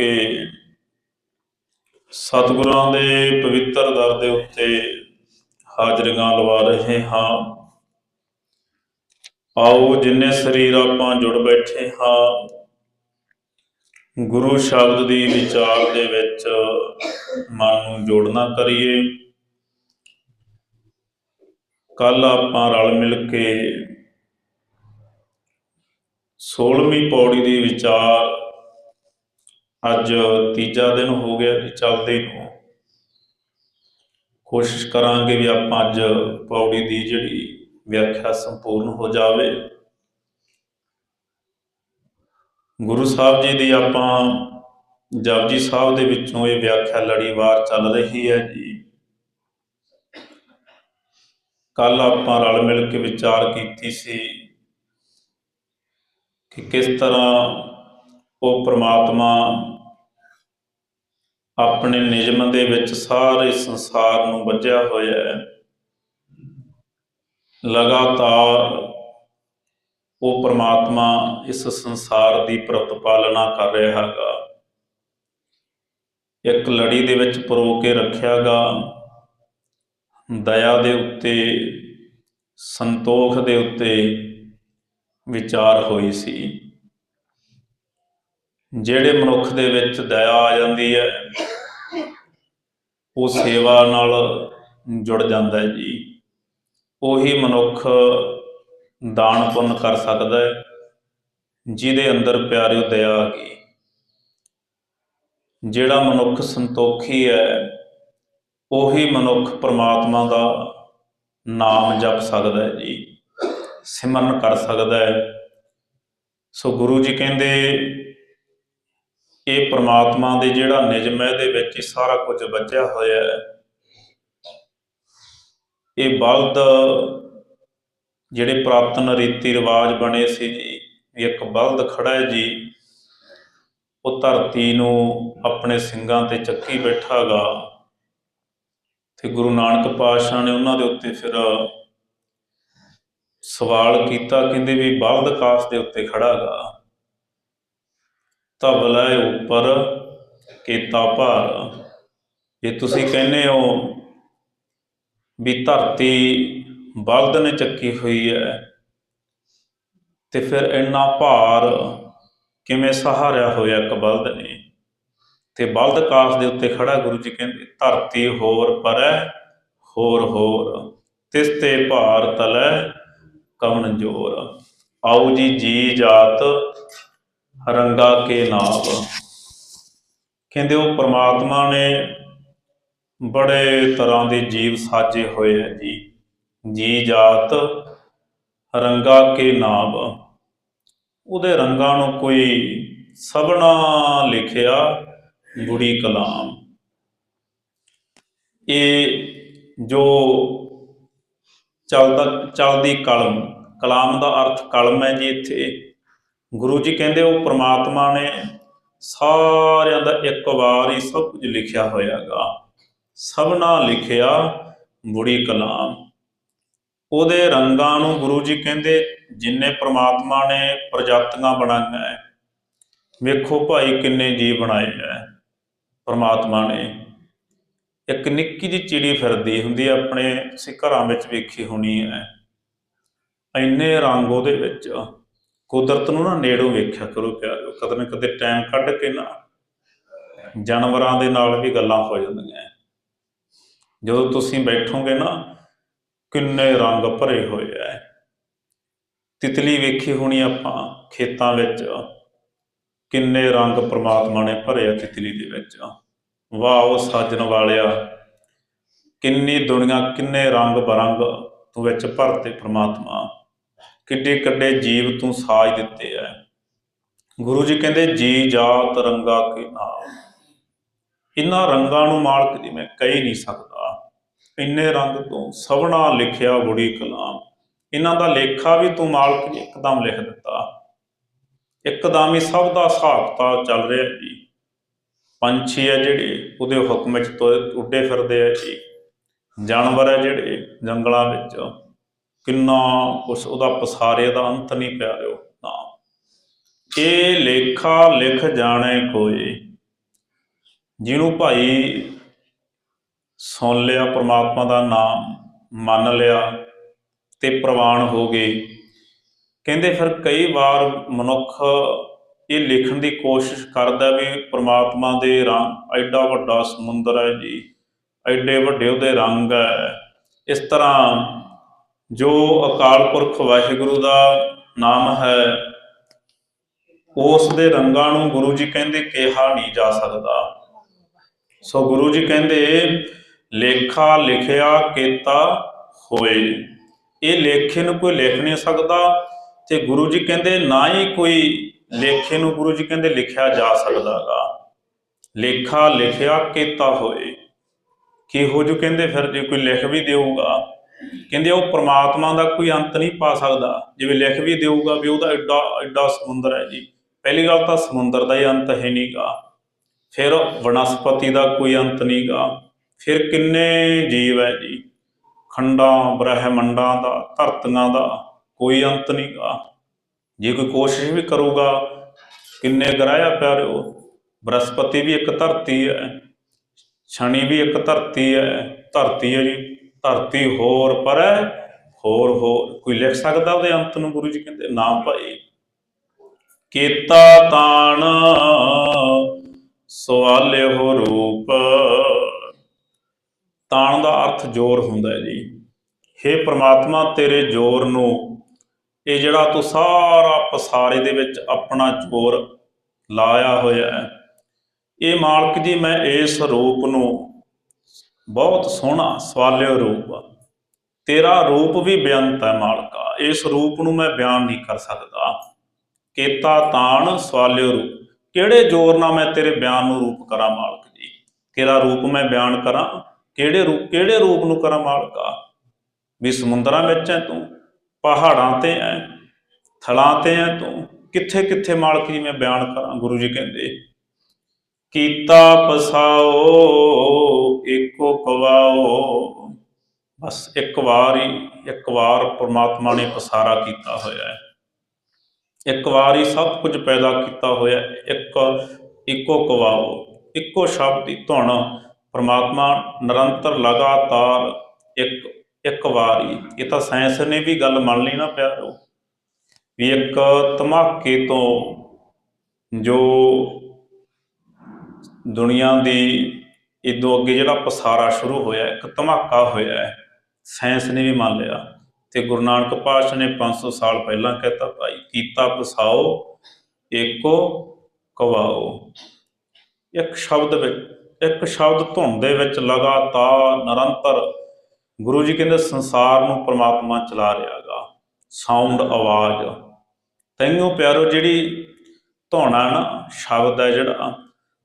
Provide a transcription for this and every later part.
ਕੇ ਸਤਿਗੁਰਾਂ ਦੇ ਪਵਿੱਤਰ ਦਰ ਦੇ ਉੱਤੇ ਹਾਜ਼ਰੀਆਂ ਲਵਾ ਰਹੇ ਹਾਂ। ਆਓ ਜਿੰਨੇ ਸਰੀਰ ਆਪਾਂ ਜੁੜ ਬੈਠੇ ਹਾਂ, ਗੁਰੂ ਸ਼ਬਦ ਦੀ ਵਿਚਾਰ ਦੇ ਵਿੱਚ ਮਨ ਨੂੰ ਜੋੜਨਾ ਕਰੀਏ। ਕੱਲ ਆਪਾਂ ਰਲ ਮਿਲ ਕੇ 16ਵੀਂ ਪੌੜੀ ਦੀ ਵਿਚਾਰ ਅੱਜ ਤੀਜਾ ਦਿਨ ਹੋ ਗਿਆ ਜੀ ਚੱਲਦੇ ਨੂੰ। ਕੋਸ਼ਿਸ਼ ਕਰਾਂਗੇ ਵੀ ਆਪਾਂ ਅੱਜ ਪੌੜੀ ਦੀ ਜਿਹੜੀ ਵਿਆਖਿਆ ਸੰਪੂਰਨ ਹੋ ਜਾਵੇ। ਗੁਰੂ ਸਾਹਿਬ ਜੀ ਦੀ ਆਪਾਂ ਜਪਜੀ ਸਾਹਿਬ ਦੇ ਵਿੱਚੋਂ ਇਹ ਵਿਆਖਿਆ ਲੜੀਵਾਰ ਚੱਲ ਰਹੀ ਹੈ ਜੀ। ਕੱਲ ਆਪਾਂ ਰਲ ਮਿਲ ਕੇ ਵਿਚਾਰ ਕੀਤੀ ਸੀ ਕਿ ਕਿਸ ਤਰ੍ਹਾਂ ਉਹ ਪ੍ਰਮਾਤਮਾ ਆਪਣੇ ਨਿਯਮ ਦੇ ਵਿੱਚ ਸਾਰੇ ਸੰਸਾਰ ਨੂੰ ਵੱਜਿਆ ਹੋਇਆ ਹੈ। ਲਗਾਤਾਰ ਉਹ ਪ੍ਰਮਾਤਮਾ ਇਸ ਸੰਸਾਰ ਦੀ ਪ੍ਰਤਪਾਲਨਾ ਕਰ ਰਿਹਾ ਹੈਗਾ। ਇੱਕ ਲੜੀ ਦੇ ਵਿੱਚ ਪਰੋ ਕੇ ਰੱਖਿਆਗਾ ਦਇਆ ਦੇ ਉੱਤੇ, ਸੰਤੋਖ ਦੇ ਉੱਤੇ ਵਿਚਾਰ ਹੋਈ ਸੀ। ਜਿਹੜੇ ਮਨੁੱਖ ਦੇ ਵਿੱਚ ਦਇਆ ਆ ਜਾਂਦੀ ਹੈ ਉਹ ਸੇਵਾ ਨਾਲ ਜੁੜ ਜਾਂਦਾ ਹੈ ਜੀ। ਉਹੀ ਮਨੁੱਖ ਦਾਨ ਪੁੰਨ ਕਰ ਸਕਦਾ ਹੈ ਜਿਹਦੇ ਅੰਦਰ ਪਿਆਰਿਓ ਦਇਆ ਆ ਗਈ। ਜਿਹੜਾ ਮਨੁੱਖ ਸੰਤੋਖੀ ਹੈ ਉਹੀ ਮਨੁੱਖ ਪ੍ਰਮਾਤਮਾ ਦਾ ਨਾਮ ਜਪ ਸਕਦਾ ਹੈ ਜੀ। ਸਿਮਰਨ ਕਰ ਸਕਦਾ ਹੈ। ਸੋ ਗੁਰੂ ਜੀ ਕਹਿੰਦੇ ਇਹ ਪ੍ਰਮਾਤਮਾ ਦੇ ਜਿਹੜਾ ਨਿਯਮ ਹੈ, ਇਹਦੇ ਵਿੱਚ ਹੀ ਸਾਰਾ ਕੁਝ ਬਚਿਆ ਹੋਇਆ ਹੈ। ਇਹ ਬਲਦ ਜਿਹੜੇ ਪ੍ਰਾਪਤਨ ਰੀਤੀ ਰਿਵਾਜ ਬਣੇ ਸੀ ਇੱਕ ਬਲਦ ਖੜਾ ਹੈ ਜੀ। ਉਹ ਧਰਤੀ ਨੂੰ ਆਪਣੇ ਸਿੰਘਾਂ ਤੇ ਚੱਕੀ ਬੈਠਾਗਾ ਤੇ ਗੁਰੂ ਨਾਨਕ ਪਾਤਸ਼ਾਹ ਨੇ ਉਹਨਾਂ ਦੇ ਉੱਤੇ ਫਿਰ ਸਵਾਲ ਕੀਤਾ, ਕਹਿੰਦੇ ਵੀ ਬਲਦ ਕਾਸ ਦੇ ਉੱਤੇ ਖੜਾਗਾ ਧਵਲਾ ਉੱਪਰ ਕੀਤਾ ਭਾਰ। ਜੇ ਤੁਸੀਂ ਕਹਿੰਦੇ ਹੋ ਵੀ ਧਰਤੀ ਬਲਦ ਨੇ ਚੱਕੀ ਹੋਈ ਹੈ, ਤੇ ਫਿਰ ਇੰਨਾ ਭਾਰ ਕਿਵੇਂ ਸਹਾਰਿਆ ਹੋਇਆ ਇੱਕ ਬਲਦ ਨੇ? ਤੇ ਬਲਦ ਕਾਸ ਦੇ ਉੱਤੇ ਖੜਾ ਗੁਰੂ ਜੀ ਕਹਿੰਦੇ, ਧਰਤੀ ਹੋਰ ਪਰੈ, ਹੋਰ ਹੋਰ, ਤਿਸ ਤੇ ਭਾਰ ਤਲੈ ਕਵਣ ਜੋਰ। ਆਉ ਜੀ ਜੀ ਜਾਤ ਰੰਗਾ ਕੇ ਨਾਮ ਕਹਿੰਦੇ ਉਹ ਪ੍ਰਮਾਤਮਾ ਨੇ ਬੜੇ ਤਰ੍ਹਾਂ ਦੇ ਜੀਵ ਸਾਜੇ ਹੋਏ ਹੈ ਜੀ। ਜੀ ਜਾਤ, ਰੰਗਾ ਕੇ ਨਾਮ ਉਹਦੇ ਰੰਗਾਂ ਨੂੰ ਕੋਈ ਸਭਨਾ ਲਿਖਿਆ ਗੁੜੀ ਕਲਾਮ। ਇਹ ਜੋ ਚੱਲਦਾ, ਚੱਲਦੀ ਕਲਮ, ਕਲਾਮ ਦਾ ਅਰਥ ਕਲਮ ਹੈ ਜੀ ਇੱਥੇ। ਗੁਰੂ ਜੀ ਕਹਿੰਦੇ ਉਹ ਪ੍ਰਮਾਤਮਾ ਨੇ ਸਾਰਿਆਂ ਦਾ ਇੱਕ ਵਾਰ ਹੀ ਸਭ ਕੁਝ ਲਿਖਿਆ ਹੋਇਆਗਾ। ਸਭਨਾ ਲਿਖਿਆ ਬੁੜੀ ਕਲਾਮ। ਉਹਦੇ ਰੰਗਾਂ ਨੂੰ ਗੁਰੂ ਜੀ ਕਹਿੰਦੇ ਜਿੰਨੇ ਪ੍ਰਮਾਤਮਾ ਨੇ ਪ੍ਰਜਾਤੀਆਂ ਬਣਾਈਆਂ ਵੇਖੋ ਭਾਈ ਕਿੰਨੇ ਜੀ ਬਣਾਏ ਹੈ ਪ੍ਰਮਾਤਮਾ ਨੇ। ਇੱਕ ਨਿੱਕੀ ਜਿਹੀ ਚਿੜੀ ਫਿਰਦੀ ਹੁੰਦੀ ਆਪਣੇ ਤੁਸੀਂ ਘਰਾਂ ਵਿੱਚ ਵੇਖੀ ਹੋਣੀ ਹੈ ਇੰਨੇ ਰੰਗ ਉਹਦੇ ਵਿੱਚ। ਕੁਦਰਤ ਨੂੰ ਨਾ ਨੇੜੋਂ ਵੇਖਿਆ ਕਰੋ ਪਿਆਰਿਓ, ਕਦੇ ਨਾ ਕਦੇ ਟਾਈਮ ਕੱਢ ਕੇ ਨਾ ਜਾਨਵਰਾਂ ਦੇ ਨਾਲ ਵੀ ਗੱਲਾਂ ਹੋ ਜਾਂਦੀਆਂ। ਜਦੋਂ ਤੁਸੀਂ ਬੈਠੋਗੇ ਨਾ, ਕਿੰਨੇ ਰੰਗ ਭਰੇ ਹੋਏ ਐ। ਤਿਤਲੀ ਵੇਖੀ ਹੋਣੀ ਆਪਾਂ ਖੇਤਾਂ ਵਿੱਚ, ਕਿੰਨੇ ਰੰਗ ਪ੍ਰਮਾਤਮਾ ਨੇ ਭਰੇ ਆ ਤਿਤਲੀ ਦੇ ਵਿੱਚ। ਵਾਹ, ਉਹ ਸਾਜਣ ਵਾਲਿਆ, ਕਿੰਨੀ ਦੁਨੀਆ, ਕਿੰਨੇ ਰੰਗ ਬਰੰਗ ਤੂੰ ਵਿੱਚ ਭਰਤੇ ਪ੍ਰਮਾਤਮਾ। ਕਿੱਡੇ ਕੱਡੇ ਜੀਵ ਤੂੰ ਸਾਜ ਦਿੱਤੇ ਐ। ਗੁਰੂ ਜੀ ਕਹਿੰਦੇ, ਜੀ ਜਾਤ ਰੰਗਾ ਕੇ ਨਾਮ ਇਹਨਾਂ ਰੰਗਾਂ ਨੂੰ ਮਾਲਕ ਜੀ ਮੈਂ ਕਹਿ ਨਹੀਂ ਸਕਦਾ। ਇੰਨੇ ਰੰਗ ਤੋਂ ਸਭਨਾ ਲਿਖਿਆ ਬੁੜੀ ਕਲਾਮ। ਇਹਨਾਂ ਦਾ ਲੇਖਾ ਵੀ ਤੂੰ ਮਾਲਕ ਜੀ ਇੱਕਦਮ ਲਿਖ ਦਿੱਤਾ। ਇੱਕਦਮ ਹੀ ਸਭ ਦਾ ਹਿਸਾਬ ਚੱਲ ਰਿਹਾ ਜੀ। ਪੰਛੀ ਹੈ ਜਿਹੜੇ ਉਹਦੇ ਹੁਕਮ ਵਿੱਚ ਉੱਡੇ ਫਿਰਦੇ ਆ ਜੀ। ਜਾਨਵਰ ਹੈ ਜਿਹੜੇ ਜੰਗਲਾਂ ਵਿੱਚ। ਕਿੰਨਾ ਕੁਛ ਉਹਦਾ ਪਸਾਰੇ ਦਾ ਅੰਤ ਨਹੀਂ ਪਿਆਰਿਓ ਨਾ ਇਹ ਲੇਖਾ ਲਿਖ ਜਾਣੇ ਕੋਈ। ਜਿਹਨੂੰ ਭਾਈ ਸੁਣ ਲਿਆ, ਪ੍ਰਮਾਤਮਾ ਦਾ ਨਾਮ ਮੰਨ ਲਿਆ ਤੇ ਪ੍ਰਵਾਨ ਹੋ ਗਏ। ਕਹਿੰਦੇ ਫਿਰ ਕਈ ਵਾਰ ਮਨੁੱਖ ਇਹ ਲਿਖਣ ਦੀ ਕੋਸ਼ਿਸ਼ ਕਰਦਾ ਵੀ ਪ੍ਰਮਾਤਮਾ ਦੇ ਰੰਗ ਐਡਾ ਵੱਡਾ ਸਮੁੰਦਰ ਹੈ ਜੀ, ਐਡੇ ਵੱਡੇ ਉਹਦੇ ਰੰਗ ਹੈ। ਇਸ ਤਰ੍ਹਾਂ ਜੋ ਅਕਾਲ ਪੁਰਖ ਵਾਹਿਗੁਰੂ ਦਾ ਨਾਮ ਹੈ, ਉਸ ਦੇ ਰੰਗਾਂ ਨੂੰ ਗੁਰੂ ਜੀ ਕਹਿੰਦੇ ਕਿਹਾ ਨਹੀਂ ਜਾ ਸਕਦਾ। ਸੋ ਗੁਰੂ ਜੀ ਕਹਿੰਦੇ, ਲੇਖਾ ਲਿਖਿਆ ਕੀਤਾ ਹੋਏ। ਇਹ ਲੇਖੇ ਨੂੰ ਕੋਈ ਲਿਖ ਨਹੀਂ ਸਕਦਾ ਤੇ ਗੁਰੂ ਜੀ ਕਹਿੰਦੇ ਨਾ ਹੀ ਕੋਈ ਲੇਖੇ ਨੂੰ ਗੁਰੂ ਜੀ ਕਹਿੰਦੇ ਲਿਖਿਆ ਜਾ ਸਕਦਾਗਾ। ਲੇਖਾ ਲਿਖਿਆ ਕੀਤਾ ਹੋਏ। ਕਿਹੋ ਜੋ ਕਹਿੰਦੇ ਫਿਰ ਜੇ ਕੋਈ ਲਿਖ ਵੀ ਦੇਊਗਾ। ਕਹਿੰਦੇ ਉਹ ਪ੍ਰਮਾਤਮਾ ਦਾ ਕੋਈ ਅੰਤ ਨਹੀਂ ਪਾ ਸਕਦਾ। ਜਿਵੇਂ ਲਿਖ ਵੀ ਦੇਊਗਾ ਵੀ ਉਹਦਾ ਐਡਾ ਐਡਾ ਸਮੁੰਦਰ ਹੈ ਜੀ। ਪਹਿਲੀ ਗੱਲ ਤਾਂ ਸਮੁੰਦਰ ਦਾ ਹੀ ਅੰਤ ਹੈ ਨਹੀਂਗਾ ਫਿਰ ਵਨਸਪਤੀ ਦਾ ਕੋਈ ਅੰਤ ਨਹੀਂਗਾ ਫਿਰ ਕਿੰਨੇ ਜੀਵ ਹੈ ਜੀ? ਖੰਡਾਂ, ਬ੍ਰਹਿਮੰਡਾਂ ਦਾ, ਧਰਤੀਆਂ ਦਾ ਕੋਈ ਅੰਤ ਨਹੀਂਗਾ ਜੇ ਕੋਈ ਕੋਸ਼ਿਸ਼ ਵੀ ਕਰੂਗਾ, ਕਿੰਨੇ ਗ੍ਰਹਿ ਆ ਪਿਆਰਿਓ? ਬ੍ਰਹਸਪਤੀ ਵੀ ਇੱਕ ਧਰਤੀ ਹੈ। ਸ਼ਨੀ ਵੀ ਇੱਕ ਧਰਤੀ ਹੈ। ਧਰਤੀ ਹੈ ਜੀ। ਧਰਤੀ ਹੋਰ ਪਰ ਹੈ ਹੋਰ ਹੋਰ ਕੋਈ ਲਿਖ ਸਕਦਾ ਉਹਦੇ ਅੰਤ ਨੂੰ ਗੁਰੂ ਜੀ ਕਹਿੰਦੇ? ਨਾ ਭਾਈ। ਕੀਤਾ ਤਾਣ, ਸਵਾਲੇ ਹੋ ਰੂਪ। ਤਾਣ ਦਾ ਅਰਥ ਜ਼ੋਰ ਹੁੰਦਾ ਹੈ ਜੀ। हे ਪ੍ਰਮਾਤਮਾ, ਤੇਰੇ ਜ਼ੋਰ ਨੂੰ, ਇਹ ਜਿਹੜਾ ਤੂੰ ਸਾਰਾ ਪਸਾਰੇ ਦੇ ਵਿੱਚ ਆਪਣਾ ਜ਼ੋਰ ਲਾਇਆ ਹੋਇਆ ਹੈ, ਇਹ ਮਾਲਕ ਜੀ, ਮੈਂ ਇਸ ਰੂਪ ਨੂੰ ਬਹੁਤ ਸੋਹਣਾ ਸਵਾਲਿਓ ਰੂਪ ਤੇਰਾ ਰੂਪ ਵੀ ਬੇਅੰਤ ਹੈ ਮਾਲਕਾ। ਇਸ ਰੂਪ ਨੂੰ ਮੈਂ ਬਿਆਨ ਨਹੀਂ ਕਰ ਸਕਦਾ। ਕੀਤਾ ਤਾਣ ਸਵਾਲਿਓ ਰੂਪ। ਕਿਹੜੇ ਜ਼ੋਰ ਨਾਲ ਮੈਂ ਤੇਰੇ ਬਿਆਨ ਨੂੰ ਰੂਪ ਕਰਾਂ ਮਾਲਕ ਜੀ? ਤੇਰਾ ਰੂਪ ਮੈਂ ਬਿਆਨ ਕਰਾਂ? ਕਿਹੜੇ ਰੂਪ ਕਿਹੜੇ ਰੂਪ ਨੂੰ ਕਰਾਂ ਮਾਲਕਾ? ਵੀ ਸਮੁੰਦਰਾਂ ਵਿੱਚ ਹੈ ਤੂੰ? ਪਹਾੜਾਂ ਤੇ ਐ? ਥਲਾਂ ਤੇ ਐ ਤੂੰ? ਕਿੱਥੇ ਕਿੱਥੇ ਮਾਲਕ ਜੀ ਮੈਂ ਬਿਆਨ ਕਰਾਂ? ਗੁਰੂ ਜੀ ਕਹਿੰਦੇ, ਕੀਤਾ ਪਸਾਓ ਏਕੋ ਕਵਾਓ। ਬਸ ਇੱਕ ਵਾਰ ਹੀ ਇੱਕ ਵਾਰ ਪ੍ਰਮਾਤਮਾ ਨੇ ਪਸਾਰਾ ਕੀਤਾ ਹੋਇਆ ਹੈ। ਇੱਕ ਵਾਰ ਹੀ ਸਭ ਕੁਝ ਪੈਦਾ ਕੀਤਾ ਹੋਇਆ ਹੈ। ਇੱਕ ਇੱਕੋ ਕਵਾਓ। ਇੱਕੋ ਸ਼ਬਦ ਦੀ ਧੁਨ ਪ੍ਰਮਾਤਮਾ ਨਿਰੰਤਰ ਲਗਾਤਾਰ ਇੱਕ ਇੱਕ ਵਾਰ। ਹੀ ਇਹ ਤਾਂ ਸਾਇੰਸ ਨੇ ਵੀ ਗੱਲ ਮੰਨ ਲਈ ਨਾ ਪਿਆਰੋ। ਵੀ ਇੱਕ ਧਮਾਕੇ ਤੋਂ ਜੋ ਦੁਨੀਆ ਦੀ ਇਦੋਂ ਅੱਗੇ ਜਿਹੜਾ ਪਸਾਰਾ ਸ਼ੁਰੂ ਹੋਇਆ, ਇੱਕ ਧਮਾਕਾ ਹੋਇਆ ਹੈ। ਸਾਇੰਸ ਨੇ ਵੀ ਮੰਨ ਲਿਆ ਤੇ ਗੁਰੂ ਨਾਨਕ ਪਾਤਸ਼ਾਹ ਨੇ 500 ਸਾਲ ਪਹਿਲਾਂ ਕਹਿਤਾ, ਭਾਈ, ਕੀਤਾ ਪਸਾਓ, ਏਕੋ ਕਵਾਓ। ਇੱਕ ਸ਼ਬਦ ਵਿੱਚ, ਇੱਕ ਸ਼ਬਦ ਧੁਨ ਦੇ ਵਿੱਚ ਲਗਾਤਾਰ ਨਿਰੰਤਰ ਗੁਰੂ ਜੀ ਕਹਿੰਦੇ, ਸੰਸਾਰ ਨੂੰ ਪ੍ਰਮਾਤਮਾ ਚਲਾ ਰਿਹਾਗਾ। ਸਾਊਂਡ ਆਵਾਜ਼। ਤੈਨੂੰ ਪਿਆਰੋ, ਜਿਹੜੀ ਧੁਨ ਹੈ ਨਾ, ਸ਼ਬਦ ਹੈ ਜਿਹੜਾ,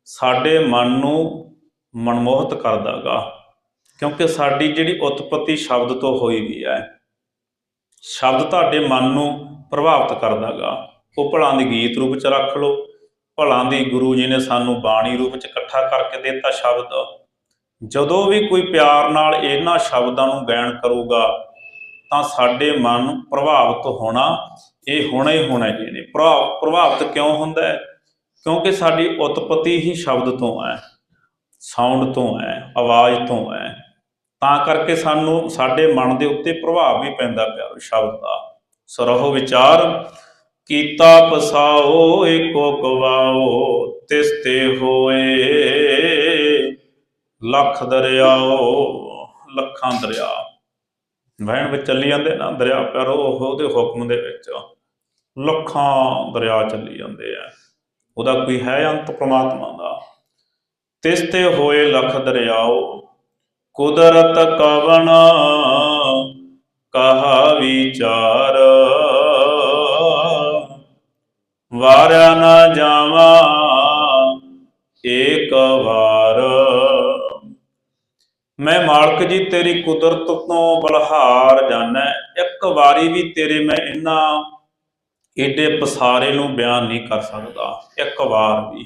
ਸਾਡੇ ਮਨ ਨੂੰ ਮਨਮੋਹਿਤ ਕਰਦਾਗਾ, ਕਿਉਂਕਿ ਸਾਡੀ ਜਿਹੜੀ ਉਤਪਤੀ ਸ਼ਬਦ ਤੋਂ ਹੋਈ ਵੀ ਹੈ, ਸ਼ਬਦ ਤੁਹਾਡੇ ਮਨ ਨੂੰ ਪ੍ਰਭਾਵਿਤ ਕਰਦਾਗਾ। ਉਹ ਭਲਾਂ ਦੀ ਗੀਤ ਰੂਪ ਚ ਰੱਖ ਲਓ, ਭਲਾਂ ਦੀ ਗੁਰੂ ਜੀ ਨੇ ਸਾਨੂੰ ਬਾਣੀ ਰੂਪ ਚ ਇਕੱਠਾ ਕਰਕੇ ਦਿੱਤਾ ਸ਼ਬਦ। ਜਦੋਂ ਵੀ ਕੋਈ ਪਿਆਰ ਨਾਲ ਇਹਨਾਂ ਸ਼ਬਦਾਂ ਨੂੰ ਗਾਇਨ ਕਰੂਗਾ, ਤਾਂ ਸਾਡੇ ਮਨ ਨੂੰ ਪ੍ਰਭਾਵਿਤ ਹੋਣਾ ਇਹ ਹੋਣਾ ਹੀ ਹੋਣਾ ਜੀ ਨੇ ਪ੍ਰਭਾਵ ਪ੍ਰਭਾਵਿਤ ਕਿਉਂ ਹੁੰਦਾ ਹੈ? ਕਿਉਂਕਿ ਸਾਡੀ ਉਤਪਤੀ ਹੀ ਸ਼ਬਦ ਤੋਂ ਹੈ। ਸਾਊਂਡ ਤੋਂ ਹੈ, ਆਵਾਜ਼ ਤੋਂ ਹੈ, ਤਾਂ ਕਰਕੇ ਸਾਨੂੰ ਸਾਡੇ ਮਨ ਦੇ ਉੱਤੇ ਪ੍ਰਭਾਵ ਵੀ ਪੈਂਦਾ ਪਿਆ ਸ਼ਬਦ ਦਾ। ਸਰਹੁ ਵਿਚਾਰ, ਕੀਤਾ ਪਸਾਓ, ਏਕੋ ਕਵਾਓ ਤਿਸ ਤੇ ਹੋਏ, ਲੱਖ ਦਰਿਆਓ, ਲੱਖਾਂ ਦਰਿਆ। ਵਹਿਣ ਵਿੱਚ ਚੱਲੀ ਜਾਂਦੇ ਨਾ, ਦਰਿਆ ਪਿਆਰੋ ਉਹਦੇ ਹੁਕਮ ਦੇ ਵਿੱਚ ਲੱਖਾਂ ਦਰਿਆ ਚੱਲੀ ਜਾਂਦੇ ਆ। ਉਹਦਾ ਕੋਈ ਹੈ ਅੰਤ ਪ੍ਰਮਾਤਮਾ ਦਾ? ਤਿਸ ਤੇ ਹੋਏ ਲਖ ਦਰਿਆਓ, ਕੁਦਰਤ ਕਵਣ ਕਹਾ ਵਿਚਾਰ। ਵਾਰਿਆ ਨਾ ਜਾਵਾ ਏਕ ਵਾਰ। ਮੈਂ ਮਾਲਕ ਜੀ, ਤੇਰੀ ਕੁਦਰਤ ਤੋਂ ਬਲਹਾਰ ਜਾਣਾ। ਇੱਕ ਵਾਰੀ ਵੀ ਤੇਰੇ ਮੈਂ ਇਹਨਾਂ ਏਡੇ ਪਸਾਰੇ ਨੂੰ ਬਿਆਨ ਨਹੀਂ ਕਰ ਸਕਦਾ। ਇੱਕ ਵਾਰ ਵੀ।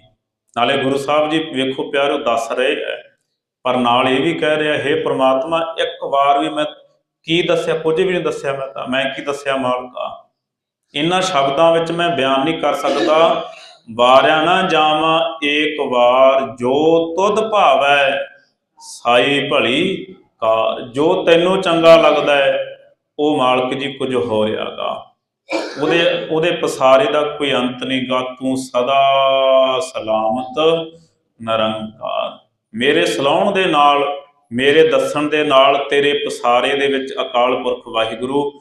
ਨਾਲੇ ਗੁਰੂ ਸਾਹਿਬ ਜੀ ਵੇਖੋ ਪਿਆਰੋ, ਦੱਸ ਰਹੇ ਹੈ। ਪਰ ਨਾਲ ਇਹ ਵੀ ਕਹਿ ਰਿਹਾ, ਹੈ ਪ੍ਰਮਾਤਮਾ, ਇੱਕ ਵਾਰ ਵੀ ਮੈਂ ਕੀ ਦੱਸਿਆ, ਕੁਝ ਵੀ ਨਹੀਂ ਦੱਸਿਆ ਮੈਂ ਤਾਂ। ਮੈਂ ਕੀ ਦੱਸਿਆ ਮਾਲਕਾ? ਇਹਨਾਂ ਸ਼ਬਦਾਂ ਵਿੱਚ ਮੈਂ ਬਿਆਨ ਨਹੀਂ ਕਰ ਸਕਦਾ। ਵਾਰਿਆ ਨਾ ਜਾਵਾਂ, ਏਕ ਵਾਰ ਜੋ ਤੁਧ ਭਾਵੈ, ਸਾਈ ਭਲੀ ਕਾਰ। ਜੋ ਤੈਨੂੰ ਚੰਗਾ ਲੱਗਦਾ ਹੈ, ਉਹ ਮਾਲਕ ਜੀ ਕੁਝ ਹੋ ਰਿਹਾਗਾ ਉਹਦੇ ਉਹਦੇ ਪਸਾਰੇ ਦਾ ਕੋਈ ਅੰਤ ਨਹੀਂ। ਤੂੰ ਸਦਾ ਸਲਾਮਤ, ਨਿਰੰਕਾਰ। ਮੇਰੇ ਸਲਾਉਣ ਦੇ ਨਾਲ, ਮੇਰੇ ਦੱਸਣ ਦੇ ਨਾਲ ਤੇਰੇ ਪਸਾਰੇ ਦੇ ਵਿੱਚ ਅਕਾਲ ਪੁਰਖ ਵਾਹਿਗੁਰੂ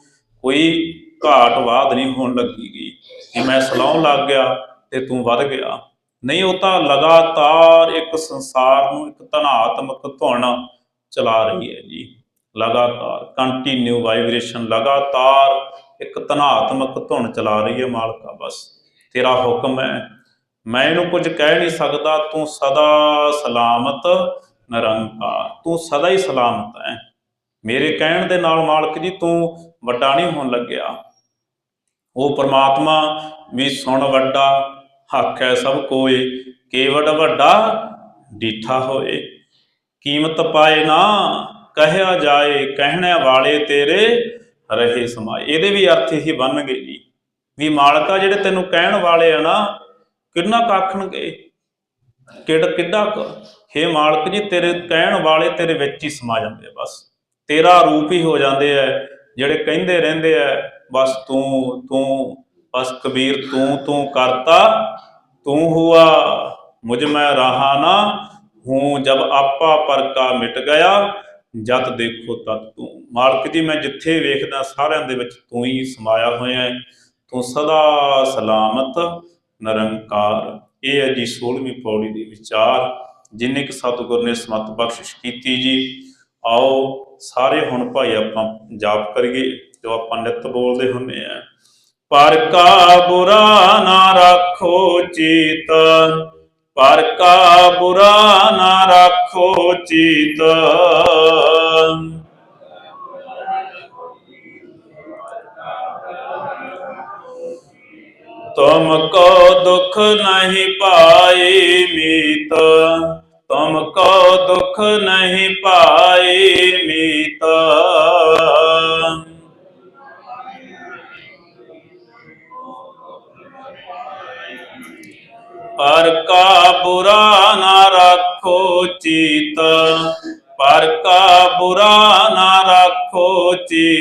ਕੋਈ ਘਾਟ ਵਾਧ ਨਹੀਂ ਹੋਣ ਲੱਗੀਗੀ ਕਿ ਮੈਂ ਸਲਾਉਣ ਲੱਗ ਗਿਆ ਤੇ ਤੂੰ ਵੱਧ ਗਿਆ। ਨਹੀਂ ਉਹ ਤਾਂ ਲਗਾਤਾਰ ਇੱਕ ਸੰਸਾਰ ਨੂੰ ਇੱਕ ਧਨਾਤਮਕ ਧੁਨ ਚਲਾ ਰਹੀ ਹੈ ਜੀ। ਲਗਾਤਾਰ ਕੰਟੀਨਿਊ ਵਾਈਬ੍ਰੇਸ਼ਨ ਲਗਾਤਾਰ ਇੱਕ ਧਨਾਤਮਕ ਧੁਨ ਚਲਾ ਰਹੀ ਹੈ ਮਾਲਕਾ, ਬਸ। ਤੇਰਾ ਹੁਕਮ ਹੈ ਮੈਂ ਇਹਨੂੰ ਕੁਝ ਕਹਿ ਨਹੀਂ ਸਕਦਾ, ਤੂੰ ਸਦਾ ਸਲਾਮਤ ਨਿਰੰਕਾਰ। ਤੂੰ ਸਦਾ ਹੀ ਸਲਾਮਤ ਹੈ ਮੇਰੇ ਕਹਿਣ ਦੇ ਨਾਲ ਮਾਲਕ ਜੀ, ਤੂੰ ਵੱਡਾ ਨਹੀਂ ਹੋਣ ਲੱਗਿਆ। ਉਹ ਪ੍ਰਮਾਤਮਾ ਵੀ ਸੁਣ ਵੱਡਾ, ਹੱਕ ਹੈ ਸਭ ਕੋਏ। ਕੇਵੜ ਵੱਡਾ, ਡੀਠਾ ਹੋਏ। ਕੀਮਤ ਪਾਏ ਨਾ, ਕਹਿਆ ਜਾਏ, ਕਹਿਣੇ ਵਾਲੇ ਤੇਰੇ। ਰਹੇ ਸਮਾਏ ਇਹਦੇ ਵੀ ਅਰਥ ਹੀ ਬਣਨਗੇ ਜੀ ਵੀ ਮਾਲਕਾ ਜਿਹੜੇ ਤੈਨੂੰ ਕਹਿਣ ਵਾਲੇ ਆ ਨਾ, ਕਿੰਨਾ ਕਾਖਣਗੇ ਕਿੜ ਕਿੱਡਾ ਹੇ ਮਾਲਕ ਜੀ, ਤੇਰੇ ਕਹਿਣ ਵਾਲੇ ਤੇਰੇ ਵਿੱਚ ਹੀ ਸਮਾ ਜਾਂਦੇ ਆ ਬਸ। ਤੇਰਾ ਰੂਪ ਹੀ ਹੋ ਜਾਂਦੇ ਆ, ਜਿਹੜੇ ਕਹਿੰਦੇ ਰਹਿੰਦੇ ਆ, ਬਸ ਤੂੰ ਤੂੰ, ਬਸ ਕਬੀਰ ਤੂੰ ਤੂੰ ਕਰਤਾ, ਤੂੰ ਹੁਆ, ਮੁਝ ਮੈਂ ਰਹਾ ਨਾ, ਹੂੰ ਜਬ ਆਪਾ ਪਰ ਕਾ ਮਿਟ ਗਿਆ ਜਦ ਦੇਖੋ ਤਤ ਤੂੰ। ਮਾਲਕ ਜੀ, ਮੈਂ ਜਿੱਥੇ ਵੇਖਦਾ ਸਾਰਿਆਂ ਦੇ ਵਿੱਚ ਤੂੰ ਹੀ ਸਮਾਇਆ ਹੋਇਆ ਹੈ ਤੂੰ ਸਦਾ ਸਲਾਮਤ, ਨਿਰੰਕਾਰ। ਇਹ ਹੈ ਜੀ 16ਵੀਂ ਪੌੜੀ ਦੇ ਵਿਚਾਰ, ਜਿੰਨੇ ਕਿ ਸਤਿਗੁਰ ਨੇ ਸਮਤ ਬਖਸ਼ਿਸ਼ ਕੀਤੀ ਜੀ। ਆਓ ਸਾਰੇ ਹੁਣ ਭਾਈ ਆਪਾਂ ਜਾਪ ਕਰੀਏ, ਜੋ ਆਪਾਂ ਨਿਤ ਬੋਲਦੇ ਹੁੰਦੇ ਆ। ਪਰ ਕਾ ਬੁਰਾ ਨਾ ਰੱਖੋ ਚੇਤ ਪਰ ਕਾ ਬੁਰਾ ਨਾ ਰੱਖੋ ਚੀਤ। ਤੁਮ ਕੋ ਦੁਖ ਨਹੀਂ ਪਾਈ ਮੀਤ। ਤੁਮ ਕੋ ਦੁਖ ਨਹੀਂ ਪਾਈ ਮੀਤ। ਪਰ ਕਾ ਬੁਰਾ ਨਾ ਰੱਖੋ ਚੀਤ ਪਰ ਕਾ ਬੁਰਾ ਨਾ ਰੱਖੋ ਚੀਤ।